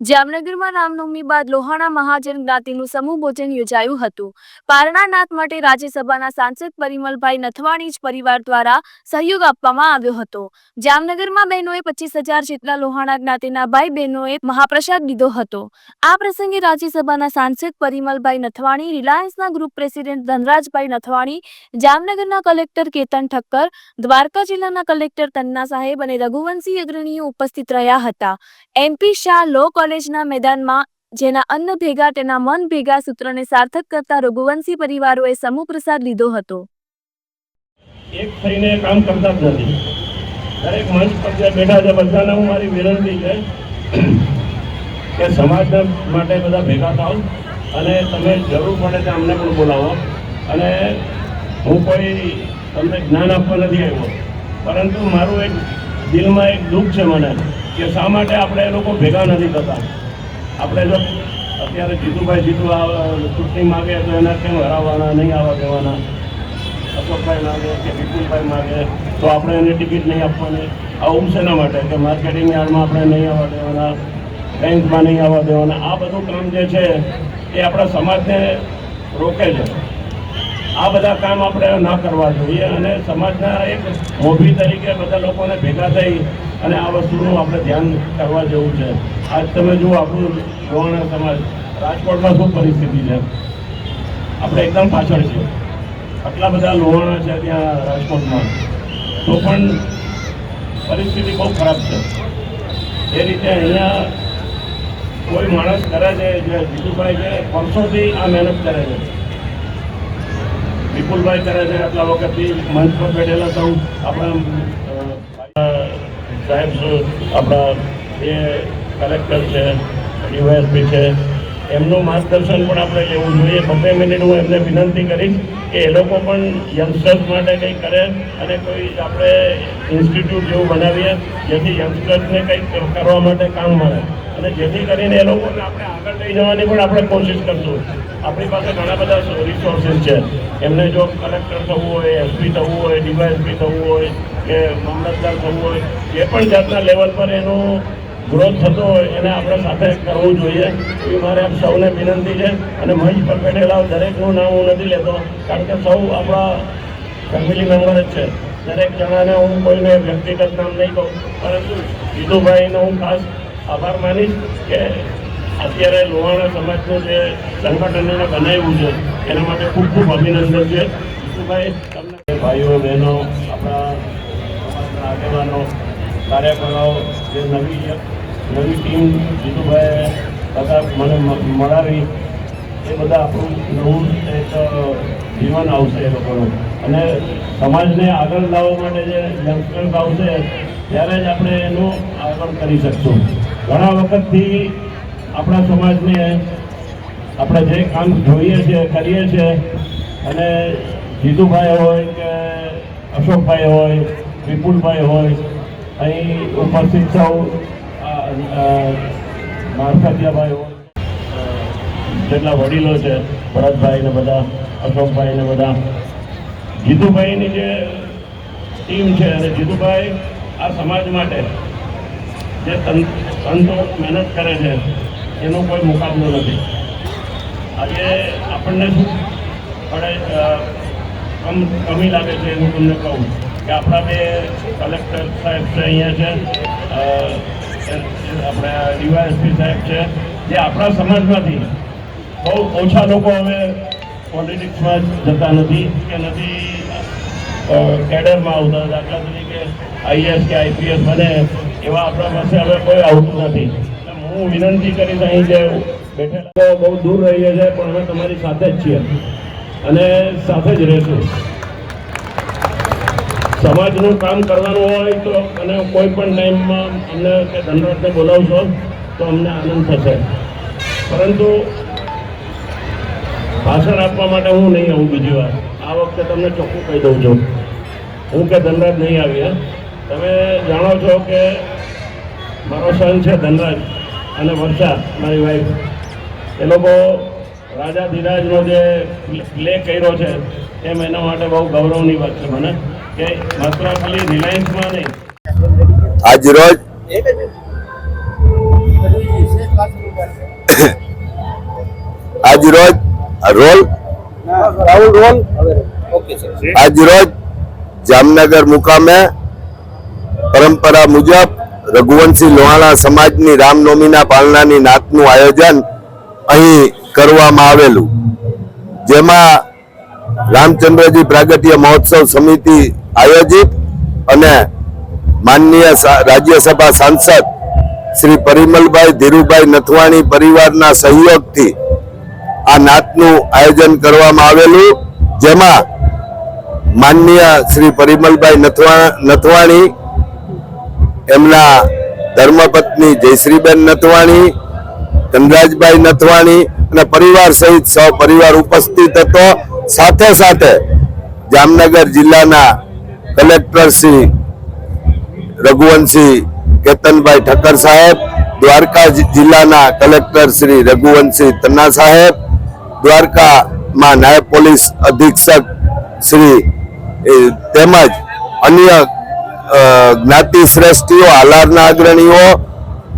જામનગરમાં રામનવમી બાદ લોહાણા મહાજન જ્ઞાતિનું સમૂહ ભોજન યોજાયું હતું. પારણાનાથ માટે રાજ્યસભાના સાંસદ પરિમલભાઈ નથવાણી પરિવાર દ્વારા સહયોગ આપવામાં આવ્યો હતો. જામનગરમાં બહેનોએ પચીસ હજાર જેટલા લોહાણા જ્ઞાતિના ભાઈ બહેનોએ મહાપ્રસાદ લીધો હતો. આ પ્રસંગે રાજ્યસભાના સાંસદ પરિમલભાઈ નથવાણી, રિલાયન્સના ગ્રુપ પ્રેસિડેન્ટ ધનરાજભાઈ નથવાણી, જામનગરના કલેક્ટર કેતન ઠક્કર, દ્વારકા જિલ્લાના કલેક્ટર તન્ના સાહેબ અને રઘુવંશી અગ્રણીઓ ઉપસ્થિત રહ્યા હતા. એમપી શાહ, લો કોલેજના મેદાનમાં, જેના અન્ન ભેગા તેના મન ભેગા સૂત્રને સાર્થક કરતા રઘુવંશી પરિવારોએ સમૂહ પ્રસાદ લીધો હતો. એક થઈને કામ કરતા જ નથી. દરેક મંચ પર જે બેઠા છે, બધાને હું મારી વિનંતી છે કે સમાજ માટે બધા ભેગા થાવ અને તમે જરૂર પડે તો અમને પણ બોલાવો. અને હું કોઈ તમને જ્ઞાન આપવા નથી આવ્યો. પરંતુ મારું એક દિલમાં એક દુઃખ છે મને. કે શા માટે આપણે એ લોકો ભેગા નથી થતા? આપણે જો અત્યારે જીતુભાઈ જીતુ ચૂંટણી માગે તો એના કેમ હરાવવાના, નહીં આવવા દેવાના? અશોકભાઈ માગે કે વિપુલભાઈ માગે, તો આપણે એને ટિકિટ નહીં આપવાની? આવું શેના માટે? કે માર્કેટિંગ યાર્ડમાં આપણે નહીં આવવા દેવાના? બેંકમાં નહીં આવવા દેવાના? આ બધું કામ જે છે, એ આપણા સમાજને રોકે છે. આ બધા કામ આપણે ના કરવા જોઈએ અને સમાજના એક મોભી તરીકે બધા લોકોને ભેગા થઈ અને આ વસ્તુનું આપણે ધ્યાન કરવા જેવું છે. આજ તમે જુઓ, આપણું લોહાણા સમાજ, રાજકોટમાં શું પરિસ્થિતિ છે? આપણે એકદમ પાછળ છીએ. આટલા બધા લોહાણા છે ત્યાં રાજકોટમાં. તો પણ પરિસ્થિતિ બહુ ખરાબ છે. એ રીતે અહીંયા કોઈ માણસ કરે છે, જે જીતુભાઈ છે વર્ષોથી આ મહેનત કરે છે. વિપુલભાઈ કરે છે, આટલા વખતથી મંચ પર બેઠેલા સૌ. આપણા સાહેબ આપણા એ કલેક્ટર છે ડીવાયએસપી છે, એમનું માર્ગદર્શન પણ આપણે લેવું જોઈએ. બબે મિનિટ હું એમને વિનંતી કરીશ કે એ લોકો પણ યંગસ્ટર્સ માટે કંઈક કરે અને કોઈ આપણે ઇન્સ્ટિટ્યૂટ જેવું બનાવીએ, જેથી યંગસ્ટર્સને કંઈક કરવા માટે કામ મળે. અને જેથી કરીને એ લોકોને આપણે આગળ લઈ જવાની પણ આપણે કોશિશ કરશું. આપણી પાસે ઘણા બધા રિસોર્સિસ છે. એમને જો કલેક્ટર થવું હોય એસપી થવું હોય, ડીવાયએસપી થવું હોય કે મામલતદાર થવું હોય, જે પણ જાતના લેવલ પર એનું ગ્રોથ થતો હોય, એને આપણે સાથે કરવું જોઈએ. એ મારે આપ સૌને વિનંતી છે અને મંચ પર બેઠેલા દરેકનું નામ હું નથી લેતો, કારણ કે સૌ આપણા ફેમિલી મેમ્બર જ છે. દરેક જણાને હું કોઈને વ્યક્તિગત નામ નહીં કહું, પરંતુ જીતુભાઈનો હું ખાસ આભાર માનીશ કે અત્યારે લોહાણા સમાજનું જે સંગઠનને બનાવ્યું છે, એના માટે ખૂબ ખૂબ અભિનંદન છે. જીતુભાઈ, તમને ભાઈઓ, બહેનો, આપણા કાર્યકરો જે નવી નવી ટીમ જીતુભાઈ બધા મને મળાવી. એ બધા આપણું નવું એક જીવન આવશે એ લોકોનું. અને સમાજને આગળ લાવવા માટે જે યંગસ્ટર્સ આવશે, ત્યારે જ આપણે એનું આગળ કરી શકશું. ઘણા વખતથી આપણા સમાજને આપણે જે કામ જોઈએ છીએ કરીએ છીએ અને જીતુભાઈ હોય કે અશોકભાઈ હોય, વિપુલભાઈ હોય અહીં ઉપસ્થિત સૌ અ, મારફતિયાભાઈ જેટલા વડીલો છે ભરતભાઈ ને બધા અશોકભાઈ ને બધા. જીતુભાઈની જે ટીમ છે અને જીતુભાઈ આ સમાજ માટે જે તનતો મહેનત કરે છે એનો કોઈ મુકાબલો નથી. આજે આપણને શું પડે કમ કમી લાગે છે એનું તમને કહું. કે આપણા બે કલેક્ટર સાહેબ છે અહીંયા છે. આપણે ડીવાયએસપી સાહેબ છે. જે આપણા સમાજમાંથી બહુ ઓછા લોકો હવે પોલિટિક્સમાં જતા નથી કે નથી કેડરમાં આવતા દાખલા તરીકે આઈએસ કે આઈપીએસ બને એવા આપણા પાસે હવે કોઈ આવતું નથી. હું વિનંતી કરીશ અહીં જે બેઠેલા બહુ દૂર રહીએ છીએ, પણ અમે તમારી સાથે જ છીએ. અને સાથે જ રહેશું. સમાજનું કામ કરવાનું હોય તો અને કોઈ પણ ટાઈમમાં અમને કે ધનરાજને બોલાવશો તો અમને આનંદ થશે. પરંતુ ભાષણ આપવા માટે હું નહીં આવું બીજી વાર. આ વખતે તમને ચોખ્ખું કહી દઉં છું. હું કે ધનરાજ નહીં આવી તમે જાણો છો કે મારો સન છે ધનરાજ અને વર્ષા, મારી વાઈફ એ લોકો રાજા ધીરાજનો જે પ્લે કર્યો છે, એમ એના માટે બહુ ગૌરવની વાત છે મને. આજ રોજ આજ રોજ રોલ રાહુલ રોલ આજ રોજ જામનગર મુકામે પરંપરા મુજબ રઘુવંશી લોહાણા સમાજની રામનવમીના પાલનાની નાતનું આયોજન અહીં કરવામાં આવેલું. જેમાં રામચંદ્રજી પ્રાગટ્ય મહોત્સવ સમિતિ આયોજિત અને માનનીય રાજ્યસભા સાંસદ શ્રી પરિમલભાઈ ધીરુભાઈ નથવાણી પરિવારના સહયોગથી આ નાતનું આયોજન કરવામાં આવેલું. જેમાં માનનીય શ્રી પરિમલભાઈ નથવા, નથવાણી, એમના ધર્મપત્ની જયશ્રીબેન નથવાણી, ધનરાજભાઈ નથવાણી અને પરિવાર સહિત સૌ પરિવાર ઉપસ્થિત હતો. સાથે સાથે જામનગર જિલ્લાના કલેક્ટર શ્રી રઘુવંશી કેતનભાઈ ઠક્કર સાહેબ, દ્વારકા જિલ્લાના કલેક્ટર શ્રી રઘુવંશી તન્ના સાહેબ, દ્વારકામાં નાયબ પોલીસ અધિક્ષક શ્રી તેમજ અન્ય જ્ઞાતિ શ્રેષ્ઠીઓ હાલારના અગ્રણીઓ,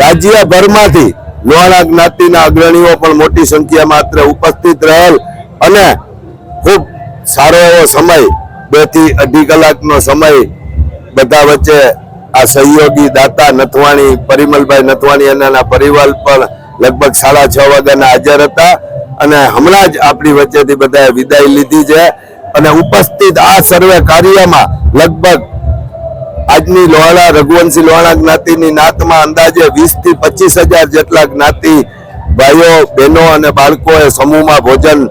રાજ્યભરમાંથી લોહાણા જ્ઞાતિના અગ્રણીઓ પણ મોટી સંખ્યામાં માત્ર ઉપસ્થિત રહેલ અને ખૂબ સારો એવો સમય, બેથી અઢી કલાકનો સમય બધા વચ્ચે આ સહયોગી દાતા નથવાણી, પરિમલભાઈ નથવાણી એના પરિવાર પણ લગભગ સાડા છ વાગ્યાના હાજર હતા અને હમણાં જ આપણી વચ્ચેથી બધાએ વિદાય લીધી છે અને ઉપસ્થિત આ સર્વે કાર્યમાં લગભગ આજની લોહાણા, રઘુવંશી લોહાણા જ્ઞાતિની નાતમાં અંદાજે વીસથી પચીસ હજાર જેટલા જ્ઞાતિ ભાઈઓ, બહેનો અને બાળકોએ સમૂહમાં ભોજન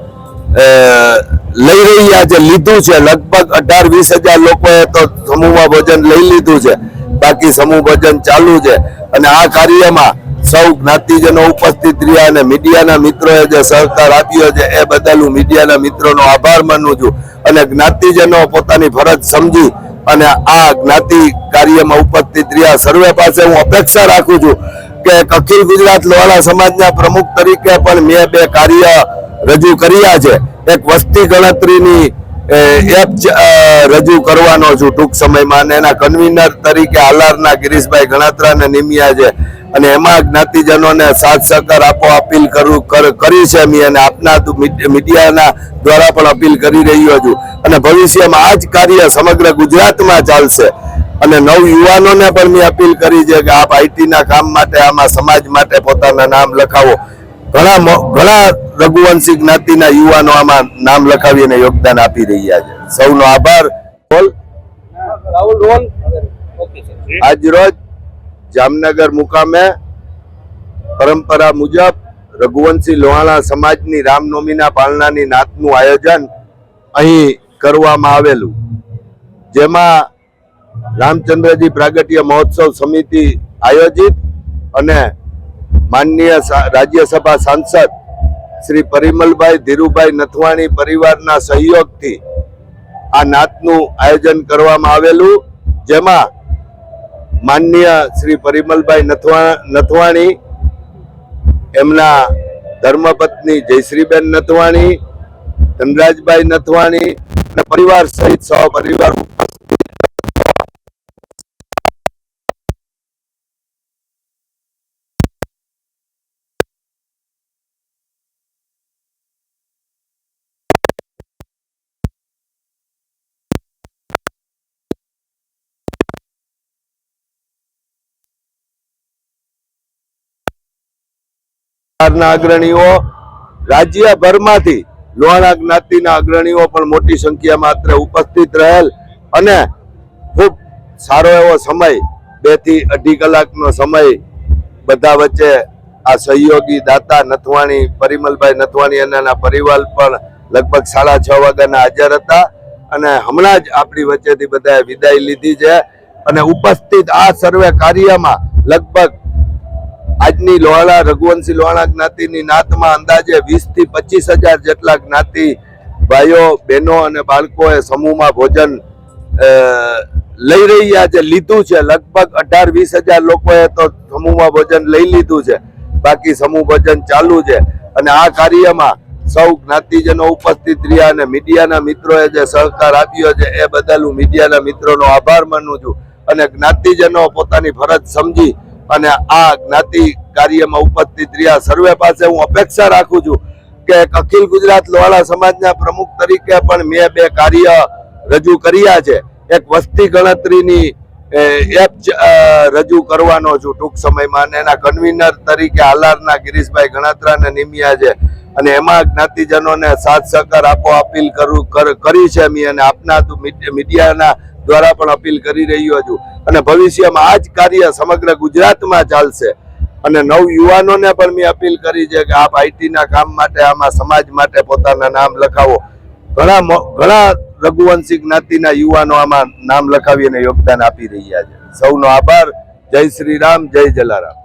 લઈ રહ્યા છે, લીધું છે. લગભગ અઢાર વીસ હજાર લોકોએ તો સમૂહમાં ભોજન લઈ લીધું છે. બાકી સમૂહ ભોજન ચાલુ છે. અને આ કાર્યમાં સૌ જ્ઞાતિજનો ઉપસ્થિત રહ્યા અને મીડિયાના મિત્રોએ જે સહકાર આપ્યો છે, એ બદલ હું મીડિયાના મિત્રોનો આભાર માનું છું. અને જ્ઞાતિજનો પોતાની ફરજ સમજી અને આ જ્ઞાતિ કાર્યમાં ઉપસ્થિત રહ્યા. સર્વે પાસે હું અપેક્ષા રાખું છું કે અખિલ ગુજરાત લોહાણા સમાજના પ્રમુખ તરીકે પણ મેં બે કાર્ય રજૂ કર્યા છે. એક વસ્તી ગણતરીની એપ રજૂ કરવાનો છું ટૂંક સમયમાં. અને એના કન્વીનર તરીકે આલારના ગિરીશભાઈ ગણાત્રાને નિમ્યા છે. અને એમાં જ્ઞાતિજનોને સાથ સહકાર આપો અપીલ કરું, કરી છે મેં અને આપના મીડિયાના દ્વારા પણ અપીલ કરી રહ્યો છું. અને ભવિષ્યમાં આ જ કાર્ય સમગ્ર ગુજરાતમાં ચાલશે. અને નવ યુવાનોને પણ મેં અપીલ કરી છે કે આપ આઈટીના કામ માટે આમાં સમાજ માટે પોતાના નામ લખાવો. ઘણા ઘણા રઘુવંશી જ્ઞાતિના યુવાનો આમાં નામ લખાવીને યોગદાન આપી રહ્યા છે. સૌનો આભાર. બોલ. રાહુલ રોલ આજ રોજ જામનગર મુકામે પરંપરા મુજબ રઘુવંશી લોહાણા સમાજની રામનવમીના પાલનાની નાતનું આયોજન અહીં કરવામાં આવેલું. જેમાં રામચંદ્રજી પ્રાગટ્ય મહોત્સવ સમિતિ આયોજિત અને માનનીય રાજ્યસભા સાંસદ શ્રી પરિમલભાઈ ધીરુભાઈ નથવાણી પરિવારના સહયોગથી આ નાતનું આયોજન કરવામાં આવેલું. જેમાં માનનીય શ્રી પરિમલભાઈ નથવા, નથવાણી, એમના ધર્મપત્ની જયશ્રીબેન નથવાણી, ધનરાજભાઈ નથવાણી, અને પરિવાર સહિત સહપરિવાર ના અગ્રણીઓ, રાજ્યભરમાંથી લોહાણા જ્ઞાતિના અગ્રણીઓ પણ મોટી સંખ્યામાં માત્ર ઉપસ્થિત રહેલ અને ખૂબ સારો એવો સમય બેથી અઢી કલાકનો સમય બધા વચ્ચે આ સહયોગી દાતા નથવાણી, પરિમલભાઈ નથવાણી એના પરિવાર પણ લગભગ સાડા છ વાગ્યાના હાજર હતા અને હમણાં જ આપણી વચ્ચેથી બધાએ વિદાય લીધી છે અને ઉપસ્થિત આ સર્વે કાર્યમાં લગભગ આજની લોહાણા રઘુવંશી લોહાણા જ્ઞાતિની નાતમાં અંદાજે વીસથી પચીસ હજાર જેટલા જ્ઞાતિ ભાઈઓ, બહેનો અને બાળકોએ સમૂહમાં ભોજન લઈ રહ્યા છે, લીધું છે. લગભગ અઢાર વીસ હજાર લોકોએ તો સમૂહમાં ભોજન લઈ લીધું છે. બાકી સમૂહ ભોજન ચાલુ છે. અને આ કાર્યમાં સૌ જ્ઞાતિજનો ઉપસ્થિત રહ્યા અને મીડિયાના મિત્રોએ જે સહકાર આપ્યો છે, એ બદલ હું મીડિયાના મિત્રોનો આભાર માનું છું. અને જ્ઞાતિજનો પોતાની ફરજ સમજી અને આ જ્ઞાતિ કાર્યમાં ઉપસ્થિત રહ્યા. સર્વે પાસે હું અપેક્ષા રાખું છું કે અખિલ ગુજરાત લોહાણા સમાજના પ્રમુખ તરીકે પણ મેં બે કાર્ય રજૂ કર્યા છે. એક વસ્તી ગણતરીની એપ રજૂ કરવાનો છું ટૂંક સમયમાં. અને એના કન્વીનર તરીકે હાલારના ગિરીશભાઈ ગણાત્રાને નિમ્યા છે. અને એમાં જ્ઞાતિજનોને સાથ સહકાર આપો, અપીલ કરું, કરી છે. મેં અને આપના મીડિયાના દ્વારા પણ અપીલ કરી રહ્યો છું. અને ભવિષ્યમાં આ જ કાર્ય સમગ્ર ગુજરાતમાં ચાલશે. અને નવ યુવાનોને પણ મેં અપીલ કરી છે કે આપ આઈટીના કામ માટે, આમાં સમાજ માટે પોતાના નામ લખાવો. ઘણા ઘણા રઘુવંશી જ્ઞાતિના યુવાનો આમાં નામ લખાવી અને યોગદાન આપી રહ્યા છે. સૌનો આભાર. જય શ્રી રામ, જય જલારામ.